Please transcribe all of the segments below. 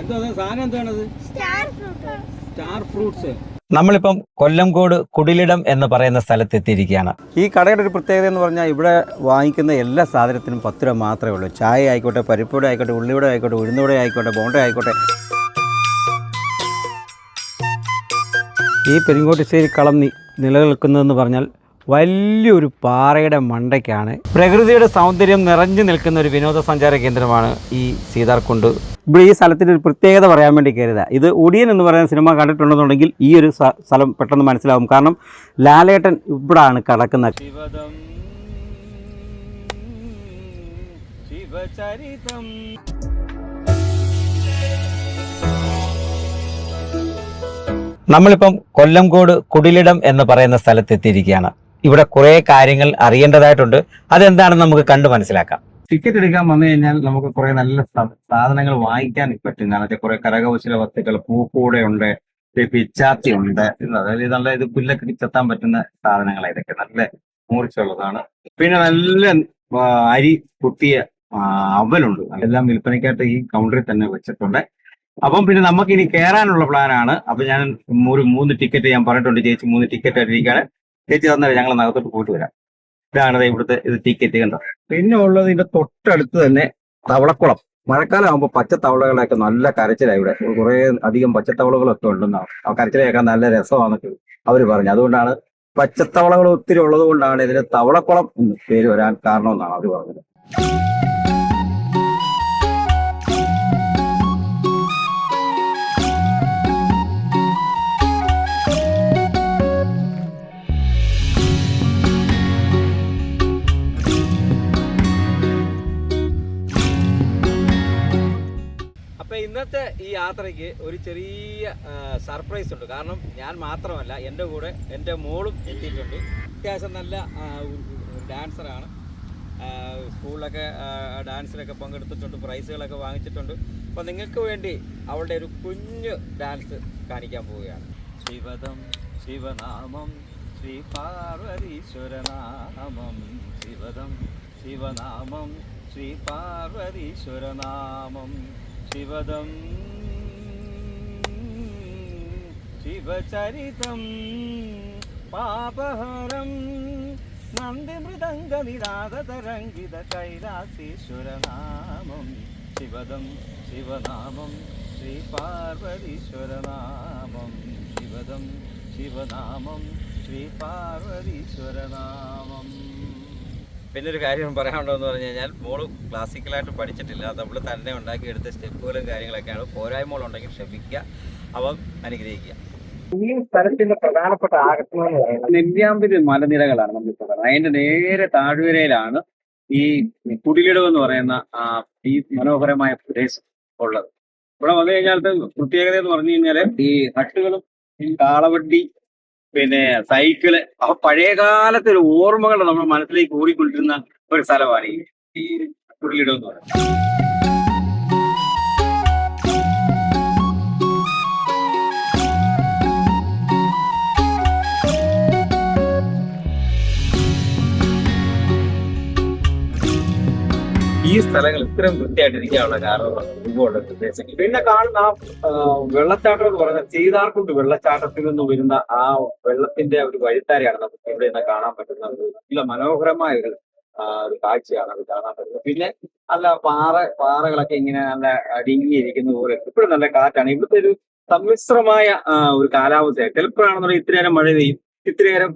എന്തോ അത്? സാധനം എന്താണത്? സ്റ്റാർ ഫ്രൂട്ട് സ്റ്റാർ ഫ്രൂട്ട്സ് നമ്മളിപ്പം കൊല്ലംകോട് കുടിലിടം എന്ന് പറയുന്ന സ്ഥലത്തെത്തിയിരിക്കുകയാണ്. ഈ കടയുടെ ഒരു പ്രത്യേകത എന്ന് പറഞ്ഞാൽ ഇവിടെ വാങ്ങിക്കുന്ന എല്ലാ സാധനത്തിനും പത്ത് രൂപ മാത്രമേ ഉള്ളൂ. ചായ ആയിക്കോട്ടെ പരിപ്പൂടെ ആയിക്കോട്ടെ ഉള്ളിവിടെ ആയിക്കോട്ടെ ഉഴുന്നൂടെ ആയിക്കോട്ടെ ബോണ്ട ആയിക്കോട്ടെ. ഈ പെരിങ്കോട്ടിശ്ശേരി കളം നിലനിൽക്കുന്നതെന്ന് പറഞ്ഞാൽ വലിയൊരു പാറയുടെ മണ്ടയ്ക്കാണ്. പ്രകൃതിയുടെ സൗന്ദര്യം നിറഞ്ഞു നിൽക്കുന്ന ഒരു വിനോദസഞ്ചാര കേന്ദ്രമാണ് ഈ സീതാർകുണ്ട് ഇവിടെ ഈ സ്ഥലത്തിന്റെ ഒരു പ്രത്യേകത പറയാൻ വേണ്ടി കയറിയതാണ് ഇത് ഒടിയൻ എന്ന് പറയുന്ന സിനിമ കണ്ടിട്ടുണ്ടെന്നുണ്ടെങ്കിൽ ഈ ഒരു സ്ഥലം പെട്ടെന്ന് മനസ്സിലാവും. കാരണം ലാലേട്ടൻ ഇവിടാണ് കിടക്കുന്നത് ശിവചരിതം. നമ്മളിപ്പം കൊല്ലംകോട് കുടിലിടം എന്ന് പറയുന്ന സ്ഥലത്തെത്തിയിരിക്കുകയാണ്. ഇവിടെ കുറേ കാര്യങ്ങൾ അറിയേണ്ടതായിട്ടുണ്ട്. അതെന്താണെന്ന് നമുക്ക് കണ്ടു മനസ്സിലാക്കാം. ടിക്കറ്റ് എടുക്കാൻ വന്നു കഴിഞ്ഞാൽ നമുക്ക് കുറെ നല്ല സാധനങ്ങൾ വാങ്ങിക്കാൻ പറ്റും കാരണം വെച്ചാൽ കുറെ കരകൗശല വസ്തുക്കൾ പൂക്കൂടെ ഉണ്ട് പിച്ചാത്തി ഉണ്ട്. അതായത് നല്ല ഇത് പുല്ലൊക്കെ ചെത്താൻ പറ്റുന്ന സാധനങ്ങളാണ് ഇതൊക്കെ. നല്ല മൂർച്ചയുള്ളതാണ്. പിന്നെ നല്ല അരി കുത്തിയ അവലുണ്ട്. അതെല്ലാം വിൽപ്പനയ്ക്കായിട്ട് ഈ കൗണ്ടറിൽ തന്നെ വെച്ചിട്ടുണ്ട്. അപ്പം പിന്നെ നമുക്ക് ഇനി കയറാനുള്ള പ്ലാനാണ്. അപ്പൊ ഞാൻ ഒരു മൂന്ന് ടിക്കറ്റ് ഞാൻ പറഞ്ഞിട്ടുണ്ട്. ചേച്ചി മൂന്ന് ടിക്കറ്റ് ആയിട്ടിരിക്കുകയാണ്. ചേച്ചി തന്നെ ഞങ്ങൾ നഗത്തോട്ട് പോയിട്ട് വരാം. ഇതാണ് ഇവിടുത്തെ ഇത് ടിക്കറ്റ് കണ്ടോ? പിന്നെ ഉള്ളത് ഇതിന്റെ തൊട്ടടുത്ത് തന്നെ തവളക്കുളം. മഴക്കാലം ആകുമ്പോൾ പച്ചത്തവളകളൊക്കെ നല്ല കരച്ചിലാണ് ഇവിടെ. കുറെ അധികം പച്ചത്തവളകളൊക്കെ ഉണ്ടെന്നാണ് ആ കരച്ചിലൊക്കെ നല്ല രസമാണെന്നൊക്കെ അവർ പറഞ്ഞു. അതുകൊണ്ടാണ് പച്ചത്തവളകൾ ഒത്തിരി ഉള്ളത് കൊണ്ടാണ് ഇതിന് തവളക്കുളം എന്ന് പേര് വരാൻ കാരണമെന്നാണ് അവർ പറഞ്ഞത്. യാത്രയ്ക്ക് ഒരു ചെറിയ സർപ്രൈസ് ഉണ്ട്. കാരണം ഞാൻ മാത്രമല്ല എന്റെ കൂടെ എന്റെ മോളും എത്തിയിട്ടുണ്ട്. അത്യാവശ്യം നല്ല ഡാൻസറാണ് സ്കൂളിലൊക്കെ ഡാൻസിലൊക്കെ പങ്കെടുത്തിട്ടുണ്ട് പ്രൈസുകളൊക്കെ വാങ്ങിച്ചിട്ടുണ്ട്. അപ്പോൾ നിങ്ങൾക്ക് വേണ്ടി അവളുടെ ഒരു കുഞ്ഞു ഡാൻസ് കാണിക്കാൻ പോവുകയാണ്. ശിവദം ശിവനാമം ശ്രീ പാർവതീശ്വരനാമം. ശിവദം ശിവനാമം ശ്രീ പാർവതീശ്വരനാമം. ശിവദം ശിവചരിതം പാപഹരം നന്ദി മൃദംഗ നിരാഗതരംഗിത കൈലാസീശ്വരനാമം ശിവദം ശിവനാമം ശ്രീ പാർവതീശ്വരനാമം ശിവദം ശിവനാമം ശ്രീ പാർവതീശ്വരനാമം പിന്നെ ഒരു കാര്യം പറയാനുണ്ടോയെന്ന് പറഞ്ഞു കഴിഞ്ഞാൽ മോൾ ക്ലാസിക്കലായിട്ട് പഠിച്ചിട്ടില്ല. നമ്മൾ തന്നെ ഉണ്ടാക്കിയെടുത്ത സ്റ്റെപ്പുകളും കാര്യങ്ങളൊക്കെയാണ്. പോരായ്മകളുണ്ടെങ്കിൽ ക്ഷമിക്കുക അവൻ അനുഗ്രഹിക്കുക. ഈ സ്ഥലത്തിന്റെ പ്രധാനപ്പെട്ട ആകർഷണം നെല്ലിയാമ്പതി മലനിരകളാണ് നമ്മൾ പറയുന്നത് അതിന്റെ നേരെ താഴ്വരയിലാണ് ഈ കുടിലിടം എന്ന് പറയുന്ന ഈ മനോഹരമായ പ്രദേശം ഉള്ളത്. ഇവിടെ വന്നു കഴിഞ്ഞാൽ പ്രത്യേകത എന്ന് പറഞ്ഞു കഴിഞ്ഞാൽ ഈ ഹട്ടുകളും ഈ കാളവണ്ടി പിന്നെ സൈക്കിൾ അപ്പൊ പഴയ കാലത്തെ ഒരു ഓർമ്മകൾ നമ്മുടെ മനസ്സിലേക്ക് ഓടിക്കൊണ്ടിരുന്ന ഒരു സ്ഥലമാണ് ഈ കുടിലിടം എന്ന് പറയുന്നത്. ഈ സ്ഥലങ്ങൾ ഇത്രയും വൃത്തിയായിട്ടിരിക്കാനുള്ള കാരണമാണ് ഇതുപോലെ പിന്നെ കാണുന്ന ആ വെള്ളച്ചാട്ടം എന്ന് പറയുന്നത് ചെയ്താർക്കുണ്ട് വെള്ളച്ചാട്ടത്തിൽ നിന്ന് വരുന്ന ആ വെള്ളത്തിന്റെ ഒരു വഴിത്താരയാണ് നമുക്ക് ഇവിടെ നിന്ന് കാണാൻ പറ്റുന്ന ഒരു മനോഹരമായ ഒരു കാഴ്ചയാണ് അത് കാണാൻ പറ്റുന്നത്. പിന്നെ നല്ല പാറ പാറകളൊക്കെ ഇങ്ങനെ നല്ല അടുങ്ങിയിരിക്കുന്ന പോലെ ഇപ്പോഴും നല്ല കാറ്റാണ്. ഇവിടുത്തെ ഒരു സമ്മിശ്രമായ ഒരു കാലാവസ്ഥയാണ്. ചിലപ്പോഴാണെന്നുണ്ടെങ്കിൽ ഇത്ര നേരം മഴ പെയ്യും ഇത്ര നേരം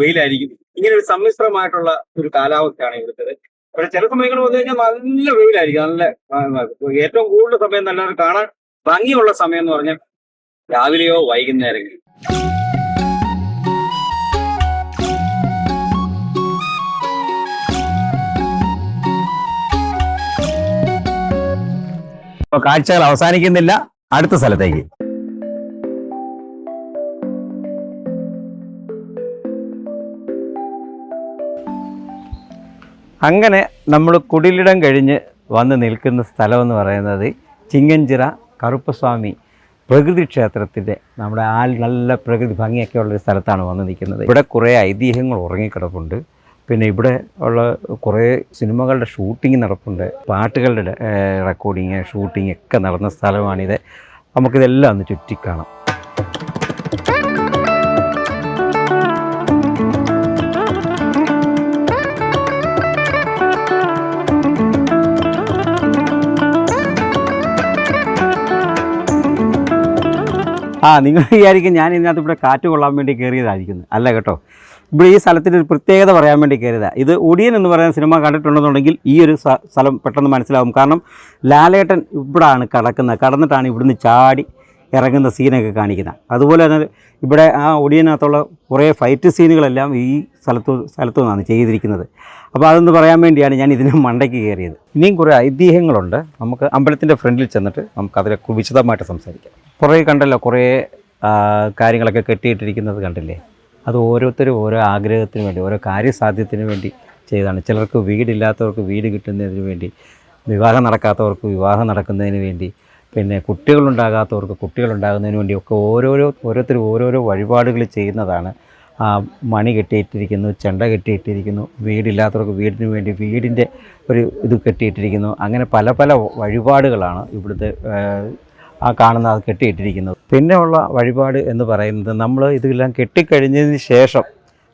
വെയിലായിരിക്കും. ഇങ്ങനെ ഒരു സമ്മിശ്രമായിട്ടുള്ള ഒരു കാലാവസ്ഥയാണ് ഇവിടുത്തെ പക്ഷെ ചില സമയങ്ങളിൽ വന്നു കഴിഞ്ഞാൽ നല്ല വെയിലായിരിക്കും നല്ല ഏറ്റവും കൂടുതൽ സമയം നല്ല കാണാൻ ഭംഗിയുള്ള സമയം എന്ന് പറഞ്ഞാൽ രാവിലെയോ വൈകുന്നേരം കാഴ്ചകൾ അവസാനിക്കുന്നില്ല. അടുത്ത സ്ഥലത്തേക്ക്. അങ്ങനെ നമ്മൾ കുടിലിടം കഴിഞ്ഞ് വന്ന് നിൽക്കുന്ന സ്ഥലമെന്ന് പറയുന്നത് ചിങ്ങഞ്ചിറ കറുപ്പസ്വാമി പ്രകൃതി ക്ഷേത്രത്തിന്റെ നമ്മുടെ ആൽ നല്ല പ്രകൃതി ഭംഗിയൊക്കെ ഉള്ള ഒരു സ്ഥലത്താണ് വന്ന് നിൽക്കുന്നത്. ഇവിടെ കുറേ ഐതിഹ്യങ്ങൾ ഉറങ്ങിക്കിടപ്പുണ്ട്. പിന്നെ ഇവിടെ ഉള്ള കുറേ സിനിമകളുടെ ഷൂട്ടിംഗ് നടപ്പുണ്ട്. പാട്ടുകളുടെ റെക്കോർഡിങ് ഷൂട്ടിംഗ് ഒക്കെ നടന്ന സ്ഥലമാണിത്. നമുക്കിതെല്ലാം ഒന്ന് ചുറ്റിക്കാണാം. ആ നിങ്ങൾ വിചാരിക്കും ഞാൻ ഇതിനകത്ത് ഇവിടെ കാറ്റ് കൊള്ളാൻ വേണ്ടി കയറിയതായിരിക്കുന്നു അല്ല കേട്ടോ. ഇവിടെ ഈ സ്ഥലത്തിന്റെ ഒരു പ്രത്യേകത പറയാൻ വേണ്ടി കയറിയതാണ് ഇത് ഒടിയൻ എന്ന് പറയുന്ന സിനിമ കണ്ടിട്ടുണ്ടെന്നുണ്ടെങ്കിൽ ഈ ഒരു സ്ഥ- സ്ഥലം പെട്ടെന്ന് മനസ്സിലാവും. കാരണം ലാലേട്ടൻ ഇവിടാണ് കടക്കുന്നത്. കടന്നിട്ടാണ് ഇവിടുന്ന് ചാടി ഇറങ്ങുന്ന സീനൊക്കെ കാണിക്കുന്നത്. അതുപോലെ തന്നെ ഇവിടെ ആ ഒടിയനകത്തുള്ള കുറേ ഫൈറ്റ് സീനുകളെല്ലാം ഈ സ്ഥലത്തു സ്ഥലത്തു നിന്നാണ് ചെയ്തിരിക്കുന്നത്. അപ്പോൾ അതൊന്ന് പറയാൻ വേണ്ടിയാണ് ഞാൻ ഇതിന് മണ്ടയ്ക്ക് കയറിയത്. ഇനിയും കുറേ ഐതിഹ്യങ്ങളുണ്ട്. നമുക്ക് അമ്പലത്തിന്റെ ഫ്രണ്ടിൽ ചെന്നിട്ട് നമുക്ക് അതിനെ വിശദമായിട്ട് സംസാരിക്കാം. കുറേ കണ്ടല്ലോ കുറേ കാര്യങ്ങളൊക്കെ കെട്ടിയിട്ടിരിക്കുന്നത് കണ്ടില്ലേ? അത് ഓരോരുത്തരും ഓരോ ആഗ്രഹത്തിന് വേണ്ടി ഓരോ കാര്യസാധ്യത്തിന് വേണ്ടി ചെയ്തതാണ്. ചിലർക്ക് വീടില്ലാത്തവർക്ക് വീട് കിട്ടുന്നതിന് വേണ്ടി വിവാഹം നടക്കാത്തവർക്ക് വിവാഹം നടക്കുന്നതിന് വേണ്ടി പിന്നെ കുട്ടികളുണ്ടാകാത്തവർക്ക് കുട്ടികളുണ്ടാകുന്നതിന് വേണ്ടി ഒക്കെ ഓരോരോ ഓരോരുത്തരും ഓരോരോ വഴിപാടുകൾ ചെയ്യുന്നതാണ് ആ മണി കെട്ടിയിട്ടിരിക്കുന്നു ചെണ്ട കെട്ടിയിട്ടിരിക്കുന്നു വീടില്ലാത്തവർക്ക് വീടിന് വേണ്ടി വീടിന്റെ ഒരു ഇത് കെട്ടിയിട്ടിരിക്കുന്നു. അങ്ങനെ പല പല വഴിപാടുകളാണ് ഇവിടുത്തെ ആ, കാണുന്ന അത് കെട്ടിയിട്ടിരിക്കുന്നത്. പിന്നെ ഉള്ള വഴിപാട് എന്ന് പറയുന്നത് നമ്മൾ ഇതെല്ലാം കെട്ടിക്കഴിഞ്ഞതിന് ശേഷം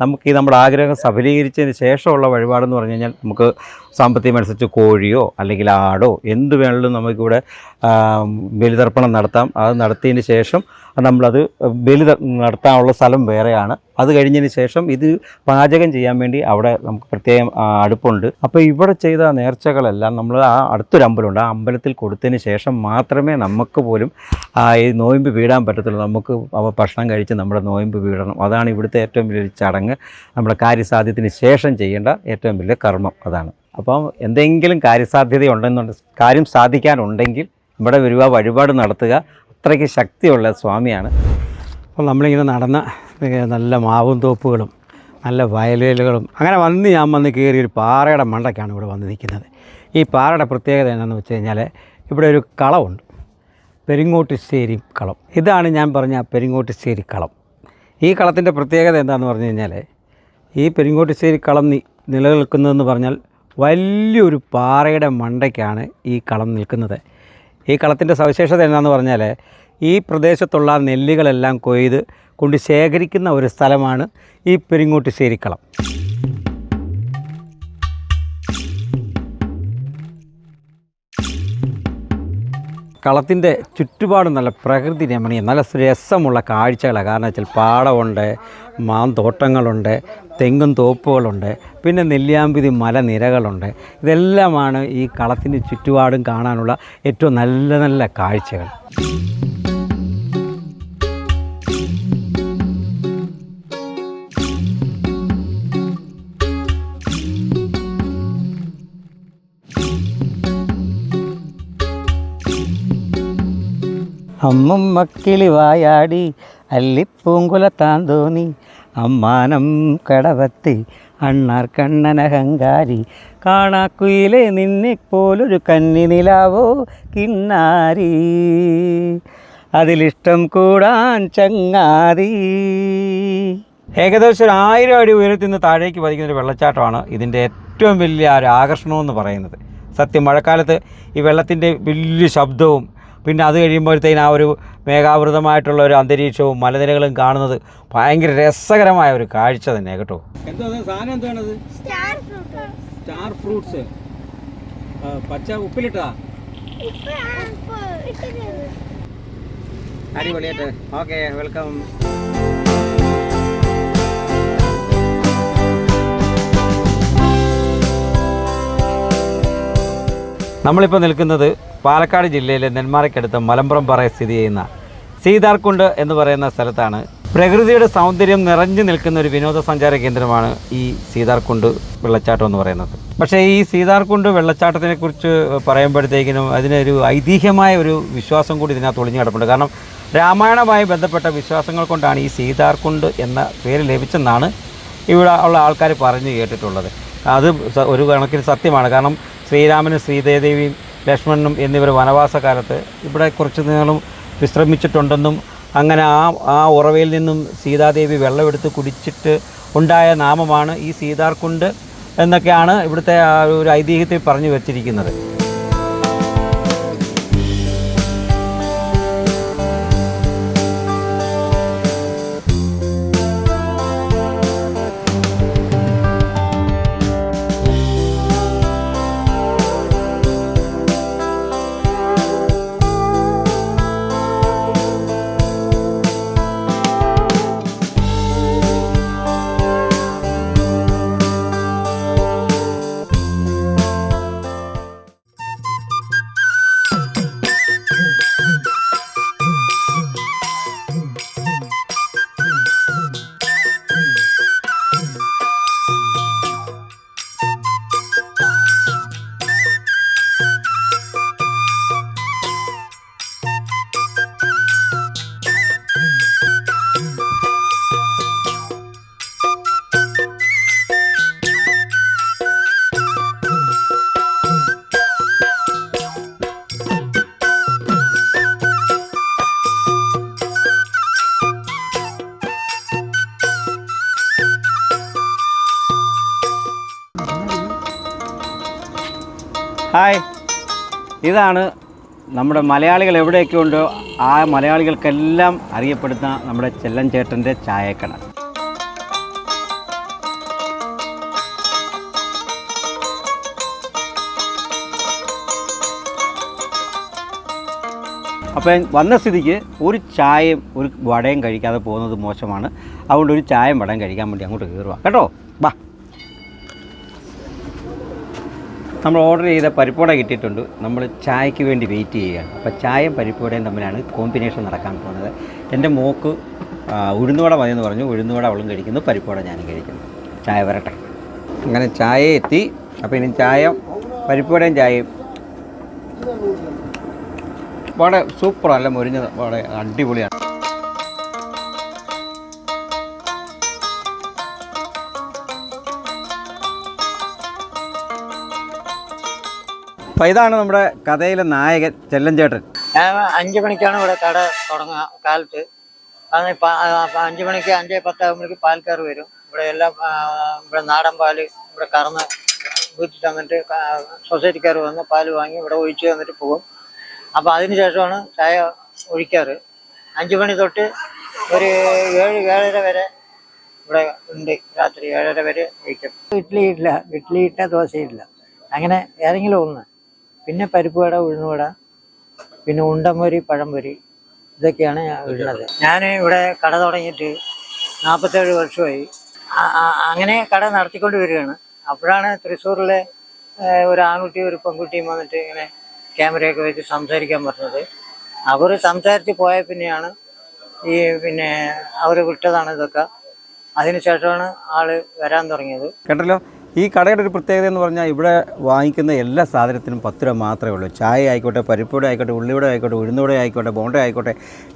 നമുക്ക് ഈ നമ്മുടെ ആഗ്രഹം സഫലീകരിച്ചതിന് ശേഷമുള്ള വഴിപാടെന്ന് പറഞ്ഞു കഴിഞ്ഞാൽ നമുക്ക് സാമ്പത്തികമനുസരിച്ച് കോഴിയോ അല്ലെങ്കിൽ ആടോ എന്ത് വേണമെങ്കിലും നമുക്കിവിടെ ബലിതർപ്പണം നടത്താം. അത് നടത്തിയതിന് ശേഷം നമ്മളത് ബലി നടത്താനുള്ള സ്ഥലം വേറെയാണ്. അത് കഴിഞ്ഞതിന് ശേഷം ഇത് പാചകം ചെയ്യാൻ വേണ്ടി അവിടെ നമുക്ക് പ്രത്യേകം അടുപ്പുണ്ട്. അപ്പോൾ ഇവിടെ ചെയ്ത നേർച്ചകളെല്ലാം നമ്മൾ ആ അടുത്തൊരു അമ്പലമുണ്ട്. ആ അമ്പലത്തിൽ കൊടുത്തതിന് ശേഷം മാത്രമേ നമുക്ക് പോലും ഈ നോയമ്പ് വീടാൻ പറ്റത്തുള്ളൂ. നമുക്ക് അവ ഭക്ഷണം കഴിച്ച് നമ്മുടെ നോയമ്പ് വീടണം അതാണ് ഇവിടുത്തെ ഏറ്റവും വലിയൊരു ചടങ്ങ്. നമ്മുടെ കാര്യസാധ്യത്തിന് ശേഷം ചെയ്യേണ്ട ഏറ്റവും വലിയ കർമ്മം അതാണ്. അപ്പം എന്തെങ്കിലും കാര്യസാധ്യത ഉണ്ടെന്നുണ്ട് കാര്യം സാധിക്കാനുണ്ടെങ്കിൽ ഇവിടെ വരിക വഴിപാട് നടത്തുക. അത്രയ്ക്ക് ശക്തിയുള്ള സ്വാമിയാണ്. അപ്പോൾ നമ്മളിങ്ങനെ നടന്ന നല്ല മാവും തോപ്പുകളും നല്ല വയലുകളും അങ്ങനെ വന്ന് ഞാൻ വന്ന് കയറി ഒരു പാറയുടെ മണ്ടയ്ക്കാണ് ഇവിടെ വന്ന് നിൽക്കുന്നത്. ഈ പാറയുടെ പ്രത്യേകത എന്താണെന്ന് വെച്ച് കഴിഞ്ഞാൽ ഇവിടെ ഒരു കളമുണ്ട് പെരിങ്ങോട്ടുശ്ശേരി കളം. ഇതാണ് ഞാൻ പറഞ്ഞ പെരിങ്ങോട്ടുശ്ശേരി കളം. ഈ കളത്തിന്റെ പ്രത്യേകത എന്താണെന്ന് പറഞ്ഞു കഴിഞ്ഞാൽ ഈ പെരിങ്ങോട്ടുശ്ശേരി കളം നിലനിൽക്കുന്നതെന്ന് പറഞ്ഞാൽ വലിയൊരു പാറയുടെ മണ്ടയ്ക്കാണ് ഈ കളം നിൽക്കുന്നത്. ഈ കളത്തിന്റെ സവിശേഷത എന്താണെന്ന് പറഞ്ഞാൽ ഈ പ്രദേശത്തുള്ള നെല്ലുകളെല്ലാം കൊയ്ത് കൊണ്ട് ശേഖരിക്കുന്ന ഒരു സ്ഥലമാണ് ഈ പെരിങ്ങോട്ടുശ്ശേരി കളത്തിന്റെ ചുറ്റുപാടും നല്ല പ്രകൃതി രമണീയം നല്ല രസമുള്ള കാഴ്ചകളാണ് കാരണം വെച്ചാൽ പാടമുണ്ട് മാന്തോട്ടങ്ങളുണ്ട് തെങ്ങും തോപ്പുകളുണ്ട് പിന്നെ നെല്ലിയാമ്പതി മലനിരകളുണ്ട്. ഇതെല്ലാമാണ് ഈ കളത്തിന്റെ ചുറ്റുപാടും കാണാനുള്ള ഏറ്റവും നല്ല നല്ല കാഴ്ചകൾ. അമ്മുമ്മക്കിളി വായാടി അല്ലിപ്പൂങ്കുല താന്തോന്നി. അമ്മാനം കടവത്തി അണ്ണാർ കണ്ണനഹങ്കാരി കാണാക്കുയിലെ നിന്നെപ്പോലൊരു കന്നി നിലാവോ കിന്നാരി. അതിലിഷ്ടം കൂടാൻ ചങ്ങാതി. ഏകദേശം ഒരു ആയിരം അടി ഉയരത്തിൽ നിന്ന് താഴേക്ക് പതിക്കുന്ന ഒരു വെള്ളച്ചാട്ടമാണ് ഇതിന്റെ ഏറ്റവും വലിയ ഒരു ആകർഷണമെന്ന് പറയുന്നത്. സത്യം മഴക്കാലത്ത് ഈ വെള്ളത്തിന്റെ വലിയ ശബ്ദവും പിന്നെ അത് കഴിയുമ്പോഴത്തേന് ആ ഒരു മേഘാവൃതമായിട്ടുള്ള ഒരു അന്തരീക്ഷവും മലനിരകളും കാണുന്നത് ഭയങ്കര രസകരമായ ഒരു കാഴ്ച തന്നെ കേട്ടോ. എന്തോ സാധനം എന്താണത്? സ്റ്റാർ ഫ്രൂട്ട് സ്റ്റാർ ഫ്രൂട്ട്സ് പച്ച ഉപ്പിലിട്ടാ? അടിപൊളിയായിട്ട്. Okay welcome. നമ്മളിപ്പോൾ നിൽക്കുന്നത് പാലക്കാട് ജില്ലയിലെ നെന്മാറയ്ക്കടുത്ത് മലമ്പുറം പറയെ സ്ഥിതി ചെയ്യുന്ന സീതാർകുണ്ട് എന്ന് പറയുന്ന സ്ഥലത്താണ് പ്രകൃതിയുടെ സൗന്ദര്യം നിറഞ്ഞു നിൽക്കുന്ന ഒരു വിനോദസഞ്ചാര കേന്ദ്രമാണ് ഈ സീതാർകുണ്ട് വെള്ളച്ചാട്ടം എന്ന് പറയുന്നത്. പക്ഷേ ഈ സീതാർകുണ്ട് വെള്ളച്ചാട്ടത്തിനെ കുറിച്ച് പറയുമ്പോഴത്തേക്കിനും അതിനൊരു ഐതിഹ്യമായ ഒരു വിശ്വാസം കൂടി ഇതിനകത്ത് ഒളിഞ്ഞു കിടപ്പുണ്ട്. കാരണം രാമായണവുമായി ബന്ധപ്പെട്ട വിശ്വാസങ്ങൾ കൊണ്ടാണ് ഈ സീതാർകുണ്ട് എന്ന പേര് ലഭിച്ചെന്നാണ് ഇവിടെ ഉള്ള ആൾക്കാർ പറഞ്ഞു കേട്ടിട്ടുള്ളത്. അത് ഒരു കണക്കിന് സത്യമാണ്. കാരണം ശ്രീരാമനും ശ്രീദേവിയും ലക്ഷ്മണനും എന്നിവർ വനവാസ കാലത്ത് ഇവിടെ കുറച്ച് നേരം വിശ്രമിച്ചിട്ടുണ്ടെന്നും അങ്ങനെ ആ ആ ഉറവയിൽ നിന്നും സീതാദേവി വെള്ളമെടുത്ത് കുടിച്ചിട്ട് ഉണ്ടായ നാമമാണ് ഈ സീതാർകുണ്ട് എന്നൊക്കെയാണ് ഇവിടുത്തെ ഒരു ഐതിഹ്യത്തിൽ പറഞ്ഞു വച്ചിരിക്കുന്നത്. ഹായ്. ഇതാണ് നമ്മുടെ മലയാളികൾ എവിടെയൊക്കെ ഉണ്ടോ ആ മലയാളികൾക്കെല്ലാം അറിയപ്പെടുന്ന നമ്മുടെ ചെല്ലൻ ചേട്ടന്റെ ചായക്കട. അപ്പം വന്ന സ്ഥിതിക്ക് ഒരു ചായയും ഒരു വടയും കഴിക്കാതെ പോകുന്നത് മോശമാണ്. അതുകൊണ്ട് ഒരു ചായയും വടയും കഴിക്കാൻ വേണ്ടി അങ്ങോട്ട് കയറുക കേട്ടോ? ബാ. നമ്മൾ ഓർഡർ ചെയ്ത പരിപ്പോട കിട്ടിയിട്ടുണ്ട്. നമ്മൾ ചായക്ക് വേണ്ടി വെയിറ്റ് ചെയ്യുകയാണ്. അപ്പോൾ ചായയും പരിപ്പോടയും തമ്മിലാണ് കോമ്പിനേഷൻ നടക്കാൻ പോകുന്നത്. എന്റെ മോക്ക് ഉഴുന്നുവട മതിയെന്ന് പറഞ്ഞു. ഉഴുന്നുവട അവളും കഴിക്കുന്നു പരിപ്പോട ഞാനും കഴിക്കുന്നു. ചായ വരട്ടെ. അങ്ങനെ ചായ എത്തി. അപ്പോൾ ഇനി ചായ പരിപ്പോടയും ചായയും. വളരെ സൂപ്പറല്ല മുരിഞ്ഞത്. വളരെ അടിപൊളിയാണ്. അപ്പോൾ ഇതാണ് നമ്മുടെ കഥയിലെ നായകൻ ചെല്ലഞ്ചേട്ടൻ. ഞാൻ അഞ്ച് മണിക്കാണ് ഇവിടെ കട തുടങ്ങുക കാലത്ത്. അഞ്ചു അഞ്ച് മണിക്ക് അഞ്ച് പത്താകുമ്പോഴേക്ക് പാൽക്കാർ വരും. ഇവിടെ എല്ലാം ഇവിടെ നാടൻ പാൽ ഇവിടെ കറന്ന് വീട്ടിൽ തന്നിട്ട് സൊസൈറ്റിക്കാർ വന്ന് പാൽ വാങ്ങി ഇവിടെ ഒഴിച്ചു തന്നിട്ട് പോകും. അപ്പോൾ അതിന് ശേഷമാണ് ചായ ഒഴിക്കാറ്. അഞ്ച് മണി തൊട്ട് ഒരു ഏഴ് ഏഴര വരെ ഇവിടെ ഉണ്ട്. രാത്രി ഏഴര വരെ ഒഴിക്കും ഇഡ്ഡലി ഇല്ല ഇഡ്ഡലി ഇട്ട ദോശയില്ല അങ്ങനെ ഏതെങ്കിലും ഒന്ന്. പിന്നെ പരിപ്പ് വട ഉഴുന്നുവട പിന്നെ ഉണ്ടംപൊരി പഴംപൊരി ഇതൊക്കെയാണ് ഉള്ളത്. ഞാൻ ഇവിടെ കട തുടങ്ങിയിട്ട് നാൽപ്പത്തേഴ് വർഷമായി. അങ്ങനെ കട നടത്തിക്കൊണ്ട് വരികയാണ്. അപ്പോഴാണ് തൃശ്ശൂരിലെ ഒരു ആൺകുട്ടിയും ഒരു പെൺകുട്ടിയും വന്നിട്ട് ഇങ്ങനെ ക്യാമറയൊക്കെ വെച്ച് സംസാരിക്കാൻ പറഞ്ഞത്. അവർ സംസാരിച്ച് പോയ പിന്നെയാണ് ഈ പിന്നെ അവർ വിട്ടതാണ് ഇതൊക്കെ. അതിനുശേഷമാണ് ആൾ വരാൻ തുടങ്ങിയത്. കേട്ടല്ലോ ഈ കടയുടെ ഒരു പ്രത്യേകത എന്ന് പറഞ്ഞാൽ ഇവിടെ വാങ്ങിക്കുന്ന എല്ലാ സാധനത്തിനും പത്ത് രൂപ മാത്രമേ ഉള്ളൂ. ചായ ആയിക്കോട്ടെ പരിപ്പൂടെ ആയിക്കോട്ടെ ഉള്ളിവിടെ ആയിക്കോട്ടെ ഉഴുന്നൂടെ ആയിക്കോട്ടെ ബോണ്ട ആയിക്കോട്ടെ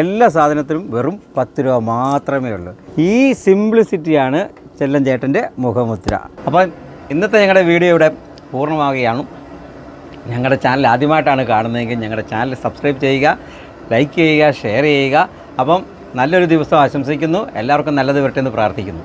എല്ലാ സാധനത്തിനും വെറും പത്ത് രൂപ മാത്രമേ ഉള്ളൂ. ഈ സിംപ്ലിസിറ്റിയാണ് ചെല്ലൻ ചേട്ടന്റെ മുഖമുദ്ര. അപ്പം ഇന്നത്തെ ഞങ്ങളുടെ വീഡിയോ ഇവിടെ പൂർണമാവുകയാണ്. ഞങ്ങളുടെ ചാനൽ ആദ്യമായിട്ടാണ് കാണുന്നതെങ്കിൽ ഞങ്ങളുടെ ചാനൽ സബ്സ്ക്രൈബ് ചെയ്യുക ലൈക്ക് ചെയ്യുക ഷെയർ ചെയ്യുക. അപ്പം നല്ലൊരു ദിവസം ആശംസിക്കുന്നു. എല്ലാവർക്കും നല്ലത് വരട്ടെ എന്ന് പ്രാർത്ഥിക്കുന്നു.